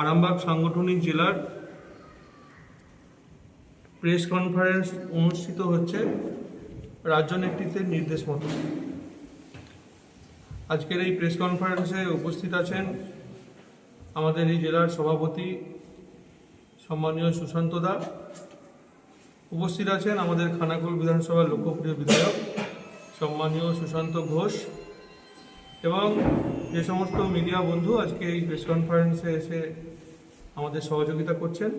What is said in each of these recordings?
আরামবাগ সাংগঠনিক জেলার press conference অনুষ্ঠিত হচ্ছে রাজ্য নেতৃত্বের নির্দেশ মতো। আজকের এই প্রেস কনফারেন্সে উপস্থিত আছেন আমাদের এই জেলার সভাপতি সম্মানীয় সুশান্ত দা। উপস্থিত আছেন আমাদের খানাকুল বিধানসভার লোকপ্রিয় বিধায়ক সম্মানীয় সুশান্ত ঘোষ এবং যে সমস্ত মিডিয়া বন্ধু আজকে এই প্রেস কনফারেন্সে এসে আমাদের সহযোগিতা করছেন,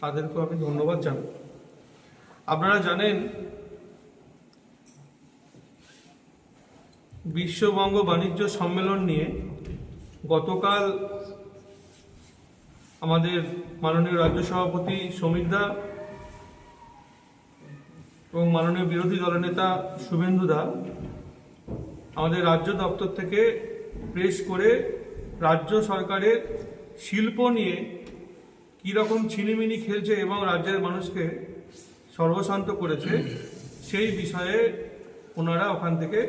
তাদেরকেও আমি ধন্যবাদ জানাই। আপনারা জানেন বিশ্ববঙ্গ বাণিজ্য সম্মেলন নিয়ে গতকাল আমাদের মাননীয় রাজ্য সভাপতি সমীর দা এবং মাননীয় বিরোধী দলনেতা শুভেন্দু দা আমাদের রাজ্য দপ্তর থেকে প্রেস করে রাজ্য সরকারের শিল্প নিয়ে কীরকম ছিনিমিনি খেলছে এবং রাজ্যের মানুষকে সর্বশান্ত করেছে, সেই বিষয়ে ওনারা ওখান থেকে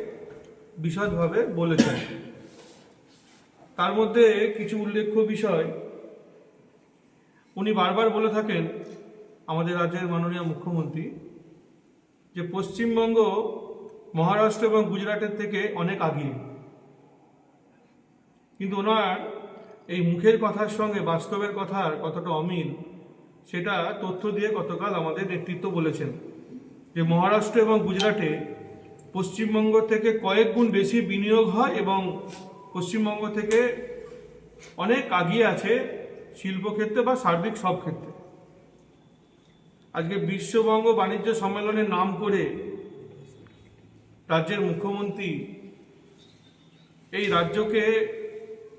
বিশদভাবে বলেছেন। তার মধ্যে কিছু উল্লেখ্য বিষয়। উনি বারবার বলে থাকেন, আমাদের রাজ্যের মাননীয় মুখ্যমন্ত্রী, যে পশ্চিমবঙ্গ মহারাষ্ট্র এবং গুজরাটের থেকে অনেক আগিয়ে। কিন্তু ওনার এই মুখের কথার সঙ্গে বাস্তবের কথার কতটা অমিল, সেটা তথ্য দিয়ে গতকাল আমাদের নেতৃত্ব বলেছেন যে মহারাষ্ট্র এবং গুজরাটে পশ্চিমবঙ্গ থেকে কয়েক গুণ বেশি বিনিয়োগ হয় এবং পশ্চিমবঙ্গ থেকে অনেক আগিয়ে আছে শিল্পক্ষেত্রে বা সার্বিক সব ক্ষেত্রে। আজকে বিশ্ববঙ্গ বাণিজ্য সম্মেলনের নাম করে রাজ্যের মুখ্যমন্ত্রী এই রাজ্যকে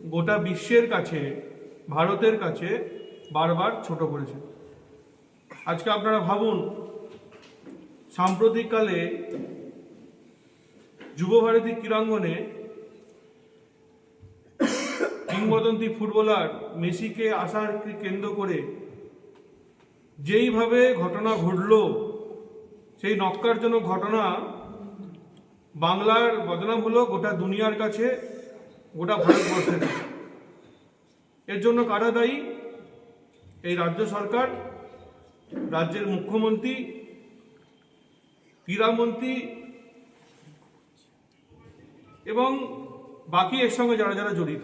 গোটা বিশ্বের কাছে, ভারতের কাছে বারবার ছোট করেছে। আজকে আপনারা ভাবুন, সাম্প্রতিককালে যুবভারতী ক্রীড়াঙ্গনে কিংবদন্তি ফুটবলার মেসিকে আসার কেন্দ্র করে যেইভাবে ঘটনা ঘটল, সেই নক্কারজনক ঘটনা বাংলার বদনাম হলো গোটা দুনিয়ার কাছে গোটা ভারতবর্ষের কাছে এর জন্য কারা দায়ী? এই রাজ্য সরকার, রাজ্যের মুখ্যমন্ত্রী ক্রীড়ামন্ত্রী এবং বাকি এর সঙ্গে যারা যারা জড়িত।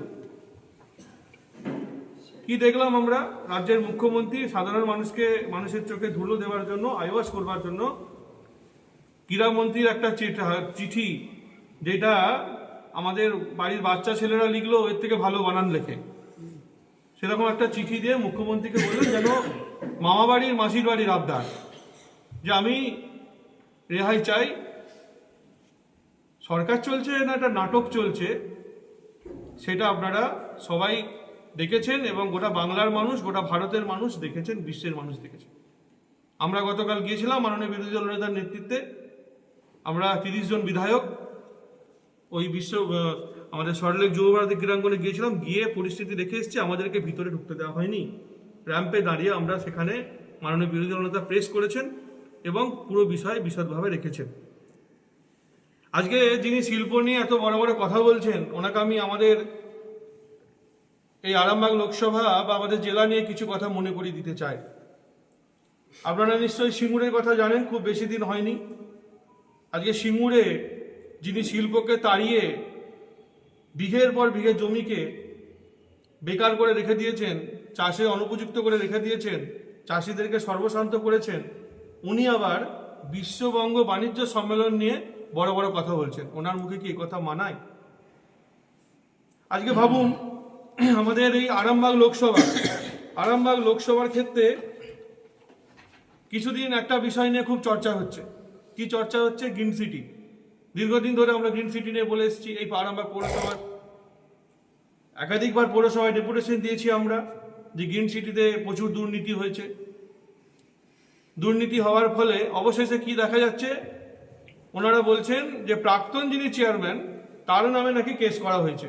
কি দেখলাম আমরা? রাজ্যের মুখ্যমন্ত্রী সাধারণ মানুষকে, মানুষের চোখে ধুলো দেওয়ার জন্য আইওয়াস করবার জন্য ক্রীড়ামন্ত্রীর একটা চিঠি, যেটা আমাদের বাড়ির বাচ্চা ছেলেরা লিখলো, এর থেকে ভালো বানান লেখে। সেরকম একটা চিঠি দিয়ে মুখ্যমন্ত্রীকে বললেন, যেন মামা বাড়ির মাসির বাড়ির আবদার, যে আমি রেহাই চাই। সরকার চলছে না, একটা নাটক চলছে, সেটা আপনারা সবাই দেখেছেন এবং গোটা বাংলার মানুষ, গোটা ভারতের মানুষ দেখেছেন, বিশ্বের মানুষ দেখেছেন। আমরা গতকাল গিয়েছিলাম মাননীয় বিরোধী দল নেতার নেতৃত্বে। আমরা তিরিশ জন বিধায়ক ওই বিশ্ব আমাদের সরলেক যুবভারতী ক্রীড়াঙ্গনে গিয়েছিলাম, গিয়ে পরিস্থিতি দেখে এসেছি, আমাদেরকে ভিতরে ঢুকতে দেওয়া হয়নি। র্যাম্পে দাঁড়িয়ে আমরা সেখানে মাননীয় বিরোধী দল নেতা প্রেস করেছেন এবং পুরো বিষয় বিশদভাবে রেখেছেন। আজকে যিনি শিল্প নিয়ে এত বড় বড় কথা বলছেন, ওনাকে আমি আমাদের এই আরামবাগ লোকসভা বা আমাদের জেলা নিয়ে কিছু কথা মনে করিয়ে দিতে চাই। আপনারা নিশ্চয়ই সিঙ্গুরের কথা জানেন, খুব বেশি দিন হয়নি। আজকে সিঙ্গুরে যিনি শিল্পকে তাড়িয়ে বিঘের পর বিঘে জমিকে বেকার করে রেখে দিয়েছেন, চাষে অনুপযুক্ত করে রেখে দিয়েছেন, চাষিদেরকে সর্বশান্ত করেছেন, উনি আবার বিশ্ববঙ্গ বাণিজ্য সম্মেলন নিয়ে বড় বড় কথা বলছেন। ওনার মুখে কি কথা মানায়? আজকে ভাবুন, আমাদের এই আরামবাগ লোকসভা, আরামবাগ লোকসভার ক্ষেত্রে কিছুদিন একটা বিষয় নিয়ে খুব চর্চা হচ্ছে। কি চর্চা হচ্ছে? Green city. দীর্ঘদিন ধরে আমরা গ্রিন সিটি নিয়ে বলে এসেছি, এই আরামবাগ পৌরসভার একাধিকবার পৌরসভায় ডেপুটেশন দিয়েছি আমরা যে গ্রিন সিটিতে প্রচুর দুর্নীতি হয়েছে। দুর্নীতি হওয়ার ফলে অবশেষে কি দেখা যাচ্ছে? ওনারা বলছেন যে প্রাক্তন যিনি চেয়ারম্যান তার নামে নাকি কেস করা হয়েছে।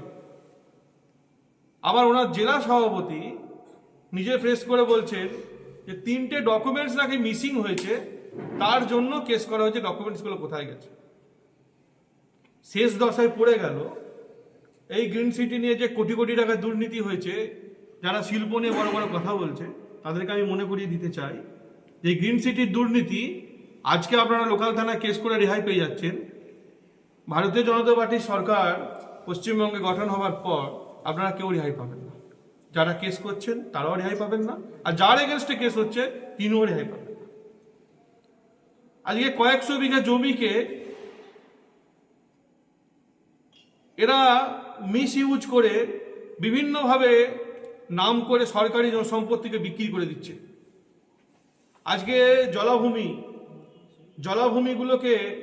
আবার ওনার জেলা সভাপতি নিজে প্রেস করে বলছেন যে তিনটে ডকুমেন্টস নাকি মিসিং হয়েছে, তার জন্য কেস করা হয়েছে ডকুমেন্টসগুলো কোথায় গেছে? শেষ দশায় পড়ে গেল। এই গ্রিন সিটি নিয়ে যে কোটি কোটি টাকা দুর্নীতি হয়েছে, যারা শিল্প নিয়ে বড় বড় কথা বলছে, তাদেরকে আমি মনে করিয়ে দিতে চাই যে গ্রিন সিটির দুর্নীতি আজকে আপনারা লোকাল থানায় কেস করে রেহাই পেয়ে যাচ্ছেন। ভারতীয় জনতা পার্টির সরকার পশ্চিমবঙ্গে গঠন হওয়ার পর আপনারা কেউ রেহাই পাবেন না। যারা কেস করছেন, তারাও রেহাই পাবেন না। আর যার এগেনস্টে কেস হচ্ছে, তিনিও রেহাই পাবেন না। আজকে কয়েকশো বিঘা জমিকে এরা মিস ইউজ করে বিভিন্নভাবে নাম করে সরকারি জন- সম্পত্তিকে বিক্রি করে দিচ্ছে। আজকে জলাভূমি, জলাভূমিগুলোকে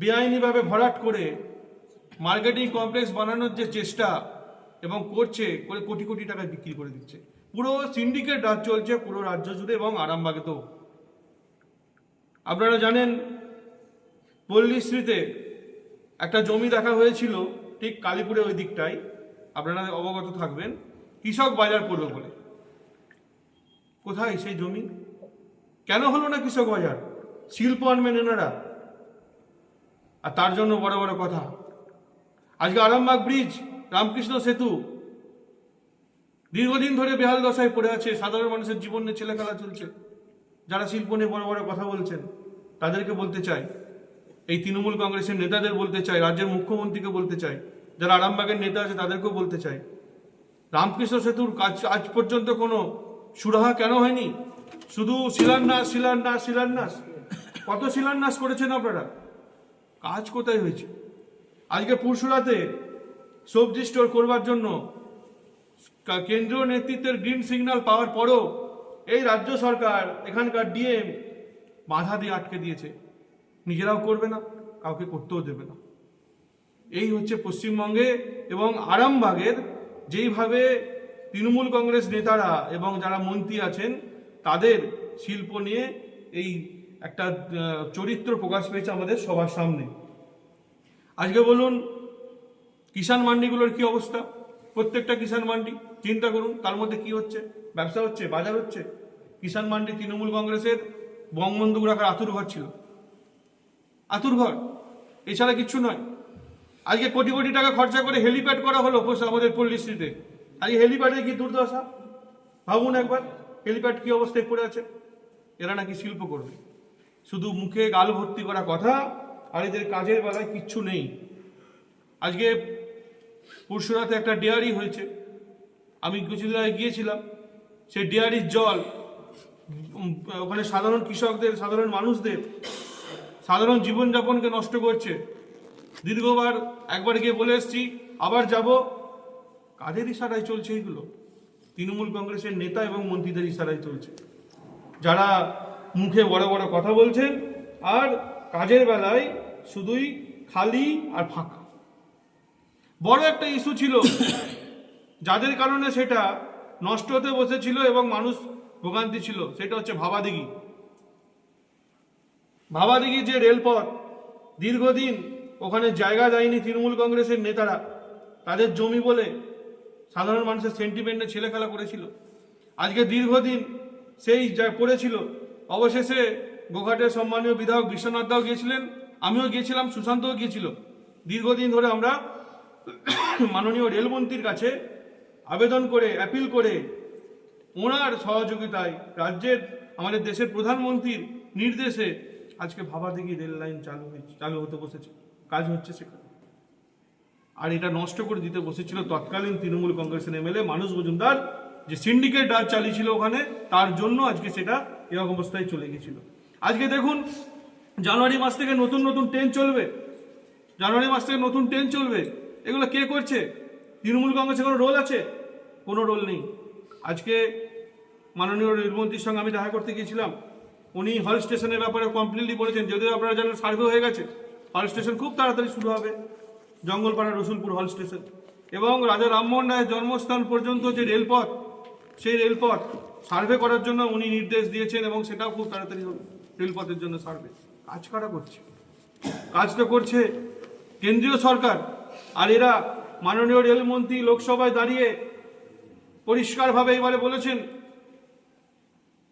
বেআইনিভাবে ভরাট করে মার্কেটিং কমপ্লেক্স বানানোর যে চেষ্টা এবং করছে, করে কোটি কোটি টাকা বিক্রি করে দিচ্ছে। পুরো সিন্ডিকেট রাজ চলছে পুরো রাজ্য জুড়ে এবং আরামবাগেতেও। আপনারা জানেন পল্লীশ্রীতে একটা জমি দেখা হয়েছিল। ঠিক কালীপুরে ওই দিকটায় আপনারা অবগত থাকবেন। কৃষক বাজার করবে বলে। কোথায় সেই জমি? কেন হলো না কৃষক বাজার? শিল্প আনবেন এনারা। আর তার জন্য বড় বড় কথা। আজকে আরামবাগ ব্রিজ, রামকৃষ্ণ সেতু। দীর্ঘদিন ধরে বেহাল দশায় পড়ে আছে। সাধারণ মানুষের জীবন ছেলেখেলা চলছে। যারা শিল্প নিয়ে বড় বড় কথা বলছেন, তাদেরকে বলতে চাই এই তৃণমূল কংগ্রেসের নেতাদের বলতে চাই, রাজ্যের মুখ্যমন্ত্রীকে বলতে চাই, যারা আরামবাগের নেতা আছে তাদেরকেও বলতে চাই। রামকৃষ্ণ সেতুর কাজ, আজ পর্যন্ত কোনো সুরাহা কেন হয়নি? শুধু শিলান্যাস শিলান্যাস শিলান্যাস। কত শিলান্যাস করেছেন আপনারা? কাজ কোথায় হয়েছে? আজকে পুরসুরাতে সবজি স্টোর করবার জন্য কেন্দ্রীয় নেতৃত্বের গ্রিন সিগন্যাল পাওয়ার পরও এই রাজ্য সরকার এখানকার ডিএম বাধা দিয়ে আটকে দিয়েছে। নিজেরাও করবে না, কাউকে করতেও দেবে না। এই হচ্ছে পশ্চিমবঙ্গে এবং আরামবাগের যেইভাবে তৃণমূল কংগ্রেস নেতারা এবং যারা মন্ত্রী আছেন, তাদের শিল্প নিয়ে এই একটা চরিত্র প্রকাশ পেয়েছে আমাদের সবার সামনে। আজকে বলুন, কিষাণ মান্ডিগুলোর কি অবস্থা? প্রত্যেকটা কিষাণ মান্ডি, চিন্তা করুন, তার মধ্যে কি হচ্ছে? ব্যবসা হচ্ছে, বাজার হচ্ছে? কিষাণ মান্ডি তৃণমূল কংগ্রেসের বঙ্গবন্ধু রাখার আতুর ঘর ছিল। আতুর ঘর। এছাড়া কিচ্ছু নয়। আজকে কোটি কোটি টাকা খরচা করে হেলিপ্যাড করা হলো আমাদের পল্লীশ্রীতে আজকে হেলিপ্যাডে কি দুর্দশা? ভাবুন একবার হেলিপ্যাড কি অবস্থায় পড়ে আছে? এরা নাকি শিল্প করবে। শুধু মুখে গাল ভর্তি করা কথা, আর এদের কাজের বেলায় কিচ্ছু নেই। আজকে পুরসুরাতে একটা ডেয়ারি হয়েছে। আমি কিছুদিন আগে গিয়েছিলাম। সেই ডেয়ারির জল ওখানে সাধারণ কৃষকদের, সাধারণ মানুষদের সাধারণ জীবনযাপনকে নষ্ট করছে। দীর্ঘবার একবার গিয়ে বলে এসেছি, আবার যাব। কাদের ইশারায় চলছে এইগুলো তৃণমূল কংগ্রেসের নেতা এবং মন্ত্রীদের ইশারায় চলছে। যারা মুখে বড় বড় কথা বলছেন, আর কাজের বেলায় শুধুই খালি আর ফাঁকা। বড় একটা ইস্যু ছিল। যাদের কারণে সেটা নষ্ট হতে বসেছিল এবং মানুষ ভোগান্তি ছিল, সেটা হচ্ছে ভাবাদিঘি। ভাবাদিঘি যে রেলপথ, দীর্ঘদিন ওখানে জায়গা দেয়নি তৃণমূল কংগ্রেসের নেতারা। তাদের জমি বলে সাধারণ মানুষের সেন্টিমেন্টে ছেলেখেলা করেছিল। আজকে দীর্ঘদিন সেই যা পড়েছিল, অবশেষে গোঘাটের সম্মানীয় বিধায়ক বিশ্বনাথ দাও গিয়েছিলেন, আমিও গিয়েছিলাম, সুশান্তও গিয়েছিল। দীর্ঘদিন ধরে আমরা মাননীয় রেলমন্ত্রীর কাছে আবেদন করে অ্যাপিল করে ওনার সহযোগিতায় রাজ্যের, আমাদের দেশের প্রধানমন্ত্রীর নির্দেশে আজকে ভাবাদিঘি রেল লাইন চালু হয়েছে, চালু হতে বসেছে, কাজ হচ্ছে সেখানে। আর এটা নষ্ট করে দিতে বসেছিল তৎকালীন তৃণমূল কংগ্রেসের এমএলএ মানুষ মজুমদার, যে সিন্ডিকেট রাজ চালিয়েছিল ওখানে, তার জন্য আজকে সেটা এরকম অবস্থায় চলে গেছিল। আজকে দেখুন, জানুয়ারি মাস থেকে নতুন নতুন ট্রেন চলবে। জানুয়ারি মাস থেকে নতুন ট্রেন চলবে। এগুলো কে করছে? তৃণমূল কংগ্রেসের কোনো রোল আছে? কোনো রোল নেই। আজকে মাননীয় রেলমন্ত্রীর সঙ্গে আমি দেখা করতে গিয়েছিলাম। উনি হল স্টেশনের ব্যাপারে কমপ্লিটলি বলেছেন, যদিও আপনারা জানেন সার্ভে হয়ে গেছে। হল স্টেশন খুব তাড়াতাড়ি শুরু হবে, জঙ্গলপাড়া রসুলপুর হল স্টেশন। এবং রাজা রামমোহন রায়ের জন্মস্থান পর্যন্ত যে রেলপথ, সেই রেলপথ সার্ভে করার জন্য উনি নির্দেশ দিয়েছেন এবং সেটাও খুব তাড়াতাড়ি হবে, রেলপথের জন্য সার্ভে। কাজ কারা করছে? কাজ তো করছে কেন্দ্রীয় সরকার, আর এরা মাননীয় রেলমন্ত্রী লোকসভায় দাঁড়িয়ে পরিষ্কারভাবে এবারে বলেছেন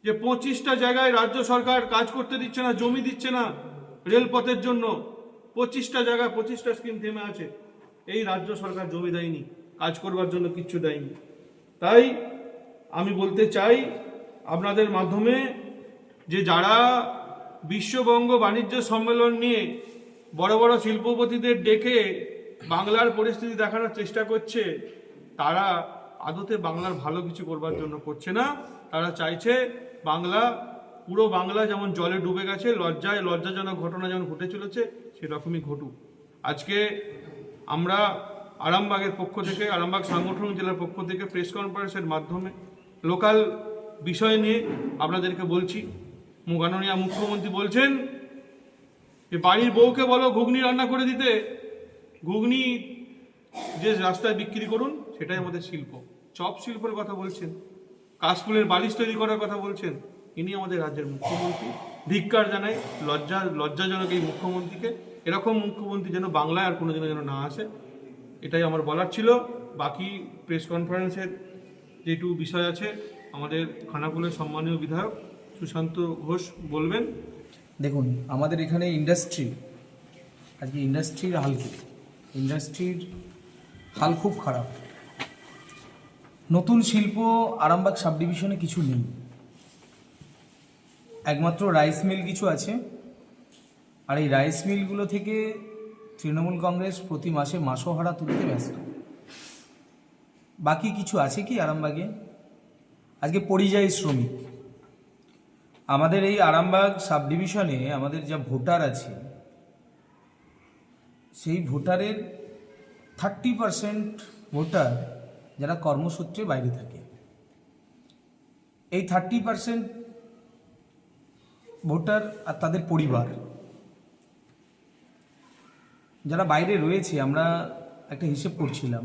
যে পঁচিশটা জায়গায় রাজ্য সরকার কাজ করতে দিচ্ছে না, জমি দিচ্ছে না রেলপথের জন্য, পঁচিশটা জায়গায় পঁচিশটা স্কিম থেমে আছে। এই রাজ্য সরকার জমি দেয়নি, কাজ করবার জন্য কিচ্ছু দেয়নি। তাই আমি বলতে চাই, আপনাদের মাধ্যমে যে যারা বিশ্ববঙ্গ বাণিজ্য সম্মেলন নিয়ে বড় বড় শিল্পপতিদের ডেকে বাংলার পরিস্থিতি দেখানোর চেষ্টা করছে, তারা আদতে বাংলার ভালো কিছু করবার জন্য করছে না। তারা চাইছে বাংলা, পুরো বাংলা যেমন জলে ডুবে গেছে, লজ্জায় লজ্জাজনক ঘটনা যেমন ঘটে চলেছে, সেরকমই ঘটুক। আজকে আমরা আরামবাগের পক্ষ থেকে, আরামবাগ সাংগঠনিক জেলার পক্ষ থেকে প্রেস কনফারেন্সের মাধ্যমে লোকাল বিষয় নিয়ে আপনাদেরকে বলছি। মুগাননিয়া মুখ্যমন্ত্রী বলছেন যে, বাড়ির বউকে বলো ঘুগনি রান্না করে দিতে। ঘুগনি যে রাস্তায় বিক্রি করুন, সেটাই আমাদের শিল্প। চপ শিল্পের কথা বলছেন। কাশফুলের বালিশ তৈরি করার কথা বলছেন। ইনি আমাদের রাজ্যের মুখ্যমন্ত্রী। ধিক্কার জানাই লজ্জা, লজ্জাজনক এই মুখ্যমন্ত্রীকে। এরকম মুখ্যমন্ত্রী যেন বাংলায় আর কোনোদিনও যেন না আসে, এটাই আমার বলার ছিল। বাকি প্রেস কনফারেন্সের যেটু বিষয় আছে, আমাদের খানাকুলের সম্মানীয় বিধায়ক সুশান্ত ঘোষ বলবেন। দেখুন, আমাদের এখানে ইন্ডাস্ট্রি, আজকে ইন্ডাস্ট্রির হাল কি? ইন্ডাস্ট্রির হাল খুব খারাপ। নতুন শিল্প আরামবাগ সাব ডিভিশনে কিছু নেই। একমাত্র রাইস মিল কিছু আছে। আর এই রাইস মিলগুলো থেকে তৃণমূল কংগ্রেস প্রতি মাসে মাসোহারা তুলতে ব্যস্ত। বাকি কিছু আছে কি আরামবাগে? আজকে পরিযায়ী শ্রমিক। আমাদের এই আরামবাগ সাব ডিভিশনে আমাদের যা ভোটার আছে, সেই ভোটারের থার্টি পারসেন্ট ভোটার যারা কর্মসূত্রে বাইরে থাকে। এই থার্টি পারসেন্ট ভোটার আর তাদের পরিবার। যারা বাইরে রয়েছে, আমরা একটা হিসেব করছিলাম।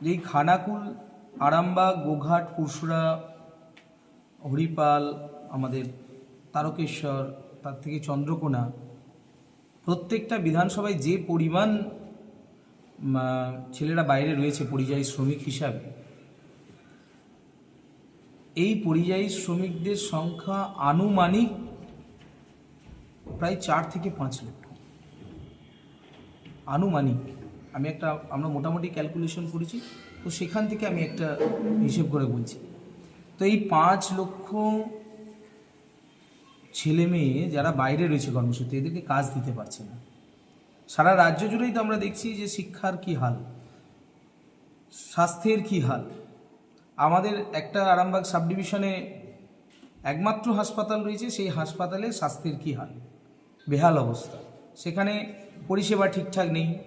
যে এই খানাকুল, আরামবাগ, গোঘাট, পুরসুরা, হরিপাল, আমাদের তারকেশ্বর, তার থেকে চন্দ্রকোনা, প্রত্যেকটা বিধানসভায় যে পরিমাণ ছেলেরা বাইরে রয়েছে পরিযায়ী শ্রমিক হিসাবে। এই পরিযায়ী শ্রমিকদের সংখ্যা আনুমানিক প্রায় চার থেকে পাঁচ লক্ষ। আনুমানিক। আমি একটা, আমরা মোটামুটি ক্যালকুলেশন করেছি, তো সেখান থেকে আমি একটা হিসেব করে বলছি। তো এই পাঁচ লক্ষ ছেলে মেয়ে যারা বাইরে রয়েছে কর্মসূত্রে, এদেরকে কাজ দিতে পারছে না। সারা রাজ্য জুড়েই তো আমরা দেখছি যে শিক্ষার কি হাল, স্বাস্থ্যের কি হাল। আমাদের একটা আরামবাগ সাব ডিভিশনে একমাত্র হাসপাতাল রয়েছে, সেই হাসপাতালে স্বাস্থ্যের কি হাল? বেহাল অবস্থা। সেখানে পরিষেবা ঠিকঠাক নেই,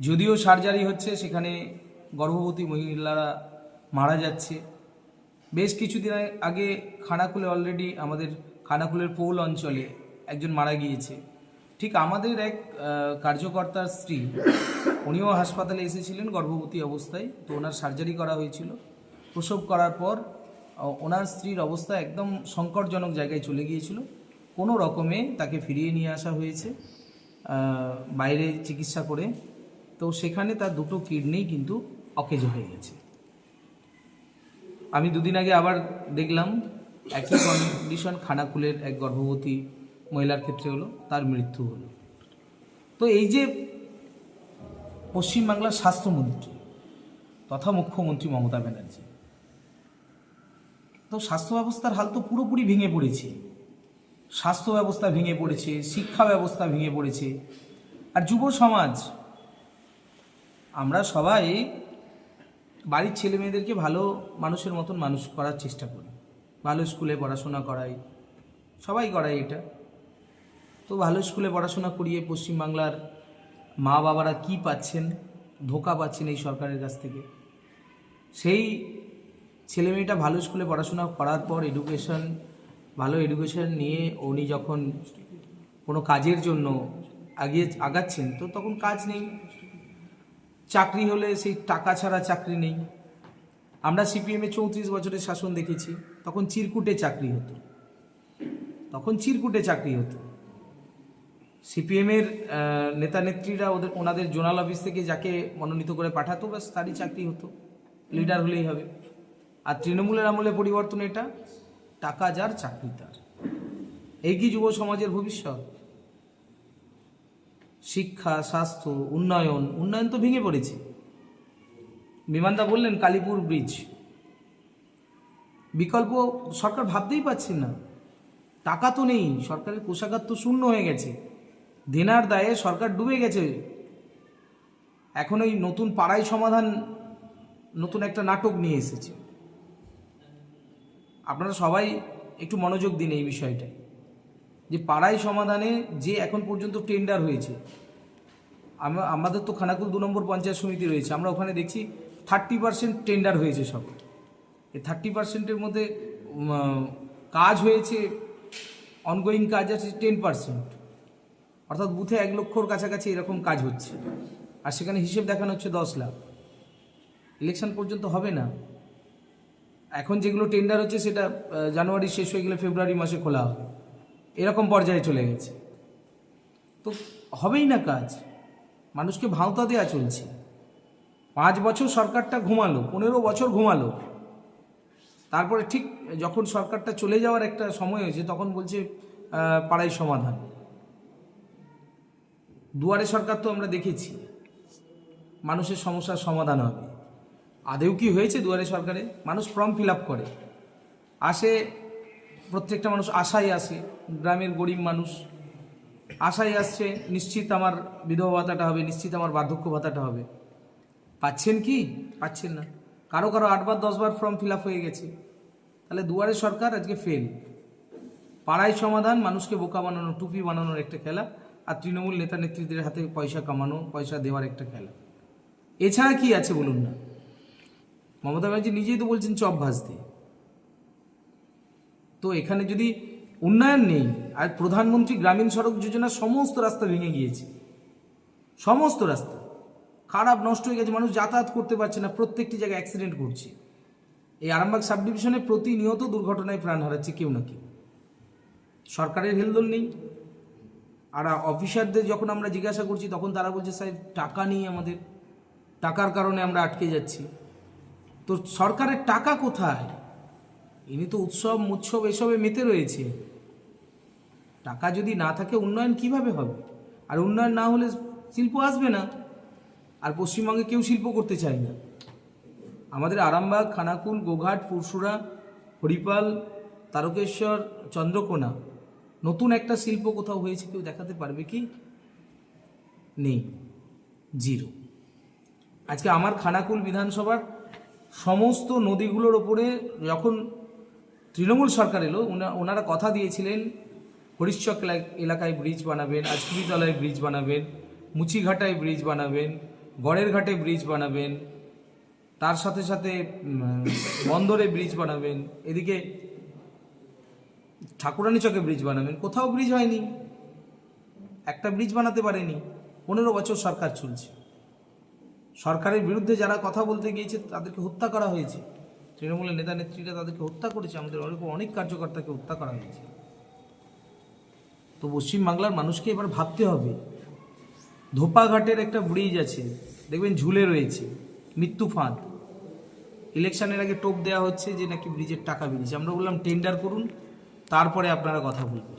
যদিও সার্জারি হচ্ছে, সেখানে গর্ভবতী মহিলারা মারা যাচ্ছে। বেশ কিছুদিন আগে- খানাকুলে অলরেডি আমাদের খানাকুলের পৌল অঞ্চলে একজন মারা গিয়েছে। ঠিক আমাদের এক কার্যকর্তার স্ত্রী, উনিও হাসপাতালে এসেছিলেন গর্ভবতী অবস্থায়, তো ওনার সার্জারি করা হয়েছিল। প্রসব করার পর ওনার স্ত্রীর অবস্থা একদম সংকটজনক জায়গায় চলে গিয়েছিল। কোনো রকমে তাকে ফিরিয়ে নিয়ে আসা হয়েছে বাইরে চিকিৎসা করে। তো সেখানে তার দুটো কিডনি কিন্তু অকেজ হয়ে গেছে। আমি দুদিন আগে আবার দেখলাম, একই কন্ডিশন খানাকুলের এক গর্ভবতী মহিলার ক্ষেত্রে হলো, তার মৃত্যু হলো। তো এই যে পশ্চিমবাংলার স্বাস্থ্যমন্ত্রী তথা মুখ্যমন্ত্রী মমতা ব্যানার্জি, তো স্বাস্থ্য ব্যবস্থার হাল তো পুরোপুরি ভেঙে পড়েছে। স্বাস্থ্য ব্যবস্থা ভেঙে পড়েছে, শিক্ষা ব্যবস্থা ভেঙে পড়েছে, আর যুব সমাজ, আমরা সবাই বাড়ির ছেলে মেয়েদেরকে ভালো মানুষের মতন মানুষ করার চেষ্টা করি। ভালো স্কুলে পড়াশোনা করাই, সবাই করাই এটা। তো ভালো স্কুলে পড়াশোনা করিয়ে পশ্চিমবাংলার মা বাবারা কি পাচ্ছেন, ধোকা পাচ্ছেন এই সরকারের কাছ থেকে? সেই ছেলে মেয়েটা ভালো স্কুলে পড়াশোনা করার পর এডুকেশন ভালো এডুকেশন নিয়ে উনি যখন কোনো কাজের জন্য আগিয়ে, আগাচ্ছেন, তো তখন কাজ নেই। চাকরি হলে সেই টাকা ছাড়া চাকরি নেই। আমরা সিপিএমে চৌত্রিশ বছরের শাসন দেখেছি, তখন চিরকুটে চাকরি হতো। তখন চিরকুটে চাকরি হতো। সিপিএমের নেতা নেত্রীরা ওদের, ওনাদের জোনাল অফিস থেকে যাকে মনোনীত করে পাঠাতো, ব্যাস তারই চাকরি হতো। লিডার হলেই হবে। আর তৃণমূলের আমলে পরিবর্তন এটা, টাকা যার, চাকরি তার। এই কি যুব সমাজের ভবিষ্যৎ? শিক্ষা, স্বাস্থ্য, উন্নয়ন উন্নয়ন তো ভেঙে পড়েছে। বিমানদা বললেন, কালীপুর ব্রিজ। বিকল্প সরকার ভাবতেই পারছে না। টাকা তো নেই, সরকারের কোষাগার তো শূন্য হয়ে গেছে। দেনার দায়ে সরকার ডুবে গেছে। এখন ওই নতুন পাড়াই সমাধান, নতুন একটা নাটক নিয়ে এসেছে। আপনারা সবাই একটু মনোযোগ দিন এই বিষয়টায় যে পাড়াই সমাধানে যে এখন পর্যন্ত টেন্ডার হয়েছে আমাদের তো খানাকুল দু নম্বর পঞ্চায়েত সমিতি রয়েছে, আমরা ওখানে দেখছি থার্টি পার্সেন্ট টেন্ডার হয়েছে সব। এই থার্টি পার্সেন্টের মধ্যে কাজ হয়েছে অনগোয়িং কাজ আছে টেন পার্সেন্ট অর্থাৎ বুথে এক লক্ষর কাছাকাছি এরকম কাজ হচ্ছে। আর সেখানে হিসেব দেখানো হচ্ছে দশ লাখ। ইলেকশন পর্যন্ত হবে না। এখন যেগুলো টেন্ডার হচ্ছে সেটা জানুয়ারি শেষ হয়ে গেলে ফেব্রুয়ারি মাসে খোলা হবে। এরকম পর্যায়ে চলে গেছে। তো হবেই না কাজ। মানুষকে ভাঁওতা দেওয়া চলছে। পাঁচ বছর সরকারটা ঘুমালো, পনেরো বছর ঘুমালো। তারপরে ঠিক যখন সরকারটা চলে যাওয়ার একটা সময় হয়েছে, তখন বলছে পাড়াই সমাধান। দুয়ারে সরকার তো আমরা দেখেছি। মানুষের সমস্যার সমাধান হবে। আদেও কি হয়েছে দুয়ারে সরকারে? মানুষ ফর্ম ফিল করে। আসে, প্রত্যেকটা মানুষ আশায় আসে, গ্রামের গরিব মানুষ। আশায় আসছে, নিশ্চিত আমার বিধবা ভাতাটা হবে, নিশ্চিত আমার বার্ধক্য ভাতাটা হবে। পাচ্ছেন কি? পাচ্ছেন না। কারও কারও আটবার, দশবার ফর্ম ফিল হয়ে গেছে। তাহলে দুয়ারে সরকার আজকে ফেল পাড়ায় সমাধান, মানুষকে বোকা বানানো, টুপি বানানোর একটা খেলা। আর তৃণমূল নেতা নেত্রীদের হাতে পয়সা কামানো, পয়সা দেওয়ার একটা খেলা। এছাড়া কি আছে বলুন না? মমতা ব্যানার্জি নিজেই তো বলছেন চপ ভাজতে। তো এখানে যদি উন্নয়ন নেই, আর প্রধানমন্ত্রী গ্রামীণ সড়ক যোজনা সমস্ত রাস্তা ভেঙে গিয়েছে। সমস্ত রাস্তা। খারাপ, নষ্ট হয়ে গেছে, মানুষ যাতায়াত করতে পারছে না, প্রত্যেকটি জায়গায় অ্যাক্সিডেন্ট ঘটছে এই আরামবাগ সাব ডিভিশনে প্রতিনিয়ত দুর্ঘটনায় প্রাণ হারাচ্ছে কেউ না কেউ। সরকারের হেলদোল নেই। আর অফিসারদের যখন আমরা জিজ্ঞাসা করছি, তখন তারা বলছে, স্যার, টাকা নেই আমাদের। টাকার কারণে আমরা আটকে যাচ্ছি। তো সরকারের টাকা কোথায়? ইনি তো উৎসব, মুৎসব এসবে মেতে রয়েছে। টাকা যদি না থাকে, উন্নয়ন কীভাবে হবে? আর উন্নয়ন না হলে শিল্প আসবে না। আর পশ্চিমবঙ্গে কেউ শিল্প করতে চায় না। আমাদের আরামবাগ, খানাকুল, গোঘাট পুরসুরা হরিপাল, তারকেশ্বর, চন্দ্রকোনা নতুন একটা শিল্প কোথাও হয়েছে কেউ দেখাতে পারবে কি? নেই। জিরো। আজকে আমার খানাকুল বিধানসভার সমস্ত নদীগুলোর ওপরে যখন তৃণমূল সরকার এলো, ওনা- ওনারা কথা দিয়েছিলেন, হরিশ্চক এলাকায় ব্রিজ বানাবেন, আজকুড়িতলায় ব্রিজ বানাবেন, মুচিঘাটায় ব্রিজ বানাবেন গড়ের ঘাটে ব্রিজ বানাবেন, তার সাথে সাথে বন্দরে ব্রিজ বানাবেন, এদিকে ঠাকুরানী চকে ব্রিজ বানাবেন। কোথাও ব্রিজ হয়নি। একটা ব্রিজ বানাতে পারেনি। পনেরো বছর সরকার চলছে। সরকারের বিরুদ্ধে যারা কথা বলতে গিয়েছে, তাদেরকে হত্যা করা হয়েছে। তৃণমূলের নেতা নেত্রীরা তাদেরকে হত্যা করেছে। আমাদের অনেক অনেক কার্যকর্তাকে হত্যা করা হয়েছে। তো পশ্চিমবাংলার মানুষকে এবার ভাবতে হবে। ধোপাঘাটের একটা ব্রিজ আছে। দেখবেন ঝুলে রয়েছে। মৃত্যু ফাঁদ। ইলেকশনের আগে টোপ দেওয়া হচ্ছে যে নাকি ব্রিজের টাকা বেরিয়েছে। আমরা বললাম টেন্ডার করুন। তারপরে আপনারা কথা বলবেন।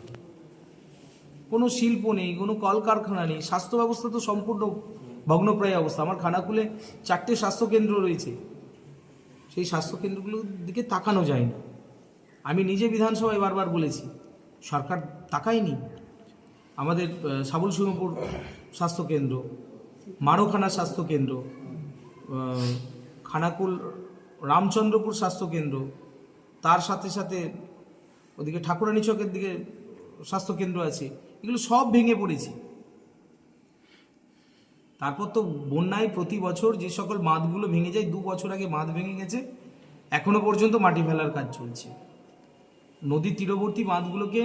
কোনো শিল্প নেই, কোনো কলকারখানা নেই, স্বাস্থ্য ব্যবস্থা তো সম্পূর্ণ ভগ্নপ্রায় অবস্থা। আমার খানাকুলে চারটে স্বাস্থ্যকেন্দ্র রয়েছে। সেই স্বাস্থ্যকেন্দ্রগুলোর দিকে তাকানো যায় না। আমি নিজে বিধানসভায় বারবার বলেছি, সরকার তাকায়নি। আমাদের সাবুল সিংহপুর স্বাস্থ্যকেন্দ্র, মারোখানা স্বাস্থ্যকেন্দ্র খানাকুল রামচন্দ্রপুর স্বাস্থ্যকেন্দ্র, তার সাথে সাথে ওদিকে ঠাকুরানী চকের দিকে স্বাস্থ্যকেন্দ্র আছে, এগুলো সব ভেঙে পড়েছে। তারপর তো বন্যায় প্রতি বছর যে সকল বাঁধগুলো ভেঙে যায়, দু বছর আগে বাঁধ ভেঙে গেছে, এখনও পর্যন্ত মাটি ফেলার কাজ চলছে। নদীর তীরবর্তী বাঁধগুলোকে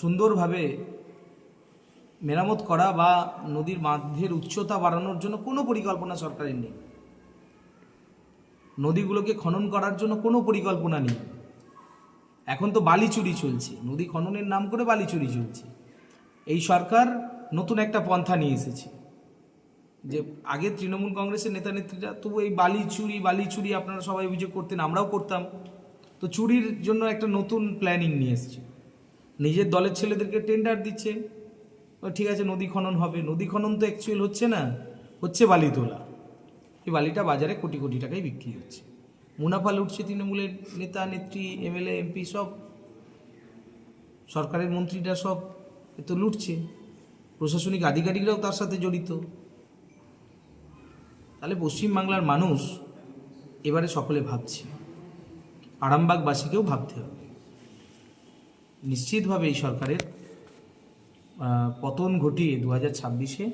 সুন্দরভাবে মেরামত করা বা নদীর বাঁধের উচ্চতা বাড়ানোর জন্য কোনো পরিকল্পনা সরকারের নেই। নদীগুলোকে খনন করার জন্য কোনো পরিকল্পনা নেই। এখন তো বালি চুরি চলছে। নদী খননের নাম করে বালি চুরি চলছে। এই সরকার নতুন একটা পন্থা নিয়ে এসেছে। যে আগে তৃণমূল কংগ্রেসের নেতা নেত্রীরা, তবু এই বালি চুরি বালি চুরি আপনারা সবাই অভিযোগ করতেন, আমরাও করতাম। তো চুরির জন্য একটা নতুন প্ল্যানিং নিয়ে এসছে। নিজের দলের ছেলেদেরকে টেন্ডার দিচ্ছে। ঠিক আছে, নদী খনন হবে। নদী খনন তো অ্যাকচুয়াল হচ্ছে না, হচ্ছে বালি তোলা। এই বালিটা বাজারে কোটি কোটি টাকায় বিক্রি হচ্ছে। মুনাফা লুটছে তৃণমূলের নেতা, নেত্রী এমএলএ এমপি সব। সরকারের মন্ত্রীরা সব এ তো লুটছে। প্রশাসনিক আধিকারিকরাও তার সাথে জড়িত। তাহলে পশ্চিমবাংলার মানুষ এবারে সকলে ভাবছে। আরামবাগবাসীকেও ভাবতে হবে। নিশ্চিতভাবে এই সরকারের পতন ঘটিয়ে দু হাজার ছাব্বিশে